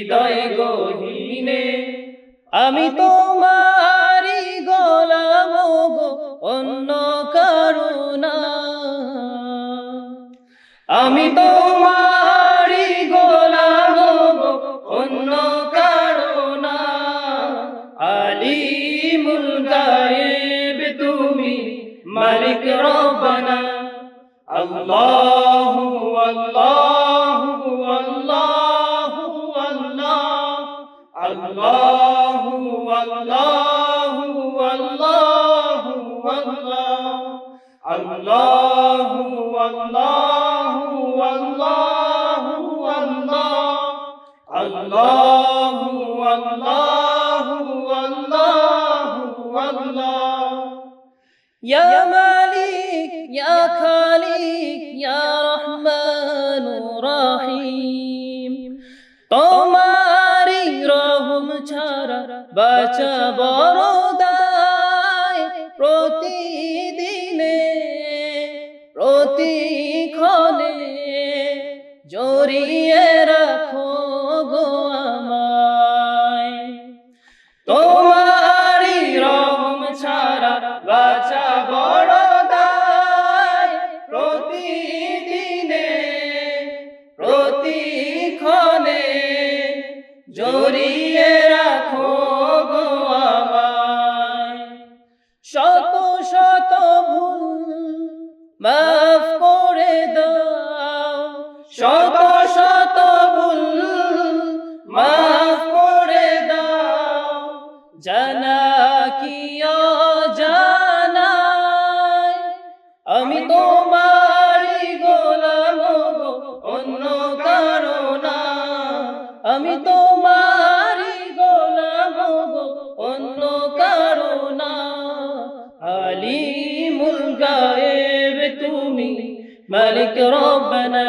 হৃদয় গহীনে, আমি তোমারি গোলাম গো, অন্য করুণা আমি তোমারি গোলাম গো, অন্য করুণা আলিমুল গায়েব তুমি মালিক রব্বানা। আল্লাহু আল্লাহু। আল্লাহু আল্লাহু আল্লাহু আল্লাহ। আল্লাহু আল্লাহু আল্লাহু আল্লাহ। আল্লাহু আল্লাহু আল্লাহু আল্লাহ। ইয়া মালিক, ইয়া খালিক। বাঁচা বড় দায় প্রতিদিনে প্রতিক্ষণে জড়িয়ে রাখো গো শত শত ভুল মাফ করে দাও, জানা কি জানাই আমি তোমারই গোলাম অন্য কারণা আমি তোমারই গোলাম অন্য কারণা আলিমুল গায়েব তুমি, মালিক রব্বানা।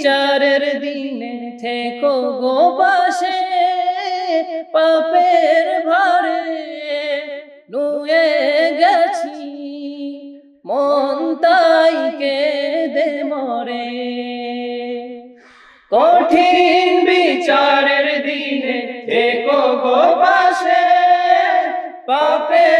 বিচারের দিনে থেকো গো পাশে, পাপের ভারে নুয়ে গেছি। মন তাই দে মরে। কঠিন বিচারের দিনে থেকো গো পাশে, পাপের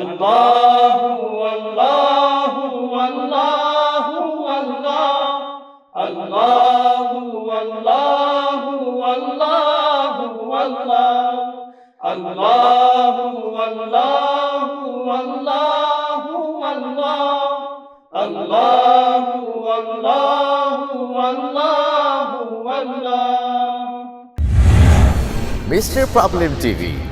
আল্লাহু আল্লাহু আল্লাহু আল্লাহ। আল্লাহু আল্লাহু আল্লাহু আল্লাহ। আল্লাহু আল্লাহু আল্লাহু আল্লাহ। আল্লাহু আল্লাহু আল্লাহু আল্লাহ। Mr. Problem TV